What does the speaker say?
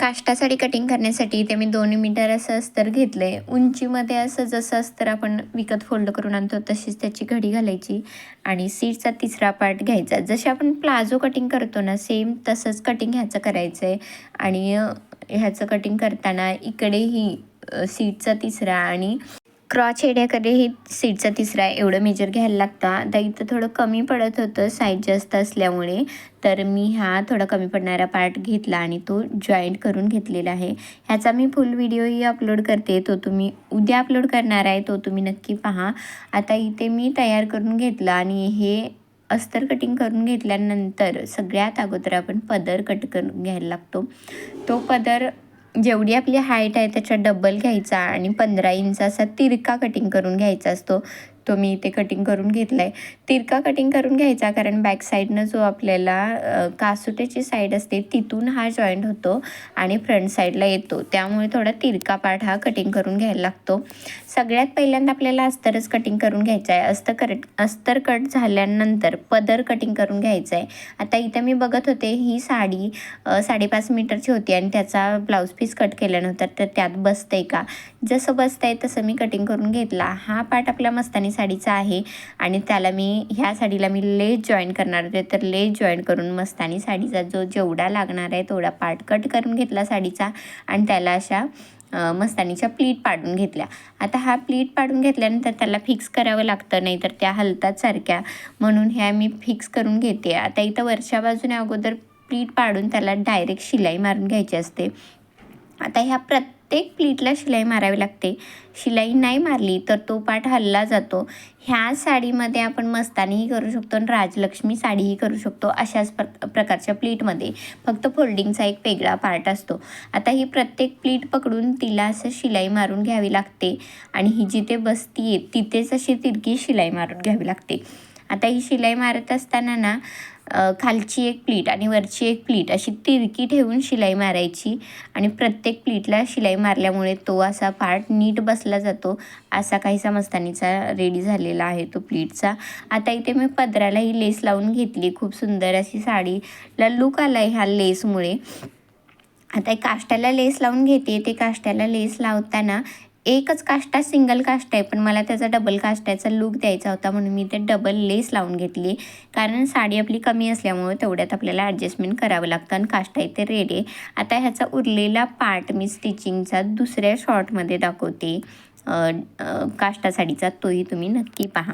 काष्टासाठी cutting करण्यासाठी इथे मी दोन मीटर असं अस्तर घेतलं आहे उंचीमध्ये असं जसं अस्तर आपण विकत फोल्ड करून आणतो तशीच त्याची घडी घालायची आणि सीटचा तिसरा पार्ट घ्यायचा. जसे आपण प्लाझो कटिंग करतो ना सेम तसंच कटिंग ह्याचं करायचं आहे आणि ह्याचं कटिंग करताना इकडेही सीटचा तिसरा आणि क्रॉच एरियाकडे हे सीटचा तिसरा एवढं मेजर घ्यायला लागतं. आता इथं थोडं कमी पडत होतं साईज जास्त असल्यामुळे. तर मी हा थोडा कमी पडणारा पार्ट घेतला आणि तो जॉईंट करून घेतलेला आहे. ह्याचा मी फुल व्हिडिओही अपलोड करते. तो तुम्ही उद्या अपलोड करणार आहे तो तुम्ही नक्की पहा. आता इथे मी तयार करून घेतला आणि हे अस्तर कटिंग करून घेतल्यानंतर सगळ्यात अगोदर आपण पदर कट करून घ्यायला लागतो. तो पदर जेवढी आपली हाईट आहे त्याच्या डबल घ्यायचा आणि पंधरा इंच असा तिरका कटिंग करून घ्यायचा असतो. तो मी इथे कटिंग करून घेतला आहे तिरका कटिंग करून घ्यायचा कारण बॅक साईडनं जो आपल्याला कासुट्याची साईड असते तिथून हा जॉईंट होतो आणि फ्रंट साईडला येतो. त्यामुळे थोडा तिरका पार्ट हा कटिंग करून घ्यायला लागतो. सगळ्यात पहिल्यांदा आपल्याला अस्तरच कटिंग करून घ्यायचं आहे. अस्तर कट अस्तर कट झाल्यानंतर पदर कटिंग करून घ्यायचं आहे. आता इथं मी बघत होते ही साडी साडेपाच मीटरची होती आणि त्याचा ब्लाऊज पीस कट केला नव्हता तर त्यात बसतंय का? जसं बसतंय तसं मी कटिंग करून घेतला. हा पार्ट आपल्या मस्तानी साडीचा आहे आणि त्याला मी ह्या साडीला मी लेस जॉईन करणार होते तर लेस जॉईन करून मस्तानी साडीचा जो जेवढा लागणार आहे तेवढा पार्ट कट करून घेतला साडीचा आणि त्याला अशा मस्तानीच्या प्लीट पाडून घेतल्या. आता हा प्लीट पाडून घेतल्यानंतर त्याला फिक्स करावं लागतं नाही तर त्या हलतात सारख्या. म्हणून ह्या मी फिक्स करून घेते. आता इथं वरच्या बाजूने अगोदर प्लीट पाडून त्याला डायरेक्ट शिलाई मारून घ्यायची असते. आता ह्या प्रत्येक प्रत्येक प्लीटला शिलाई मारावी लागते. शिलाई नाही मारली तर तो पाठ हल्ला जातो. ह्या साडीमध्ये आपण मस्तानीही करू शकतो आणि राजलक्ष्मी साडीही करू शकतो अशाच प्र प्रकारच्या प्लीटमध्ये. फक्त फोल्डिंगचा एक वेगळा पार्ट असतो. आता ही प्रत्येक प्लीट पकडून तिला असं शिलाई मारून घ्यावी लागते. आणि ही जिथे बसती आहे तिथेच अशी तिरकी शिलाई मारून घ्यावी लागते. आता ही शिलाई मारत असताना ना खालची एक प्लीट आणि वरची एक प्लीट अशी तिरकी ठेवून शिलाई मारायची. आणि प्रत्येक प्लीटला शिलाई मारल्यामुळे तो असा पार्ट नीट बसला जातो असा काहीसा मस्तानीचा रेडी झालेला आहे तो प्लीटचा आता इथे मी पदराला ही लेस लावून घेतली खूप सुंदर अशी साडीला लुक आला आहे ह्या लेसमुळे आता एक काष्टाला लेस लावून घेते. ते काष्टाला लेस लावताना एकच काष्टा सिंगल काष्ट आहे पण मला त्याचा डबल काष्टाचा लूक द्यायचा होता म्हणून मी ते डबल लेस लावून घेतली. कारण साडी आपली कमी असल्यामुळे तेवढ्यात आपल्याला ॲडजस्टमेंट करावं लागतं आणि काष्टा इथे रेडी आहे आता ह्याचा उरलेला पार्ट मी स्टिचिंगचा दुसऱ्या शॉर्टमध्ये दाखवते. काष्टा साडीचा तोही तुम्ही नक्की पहा.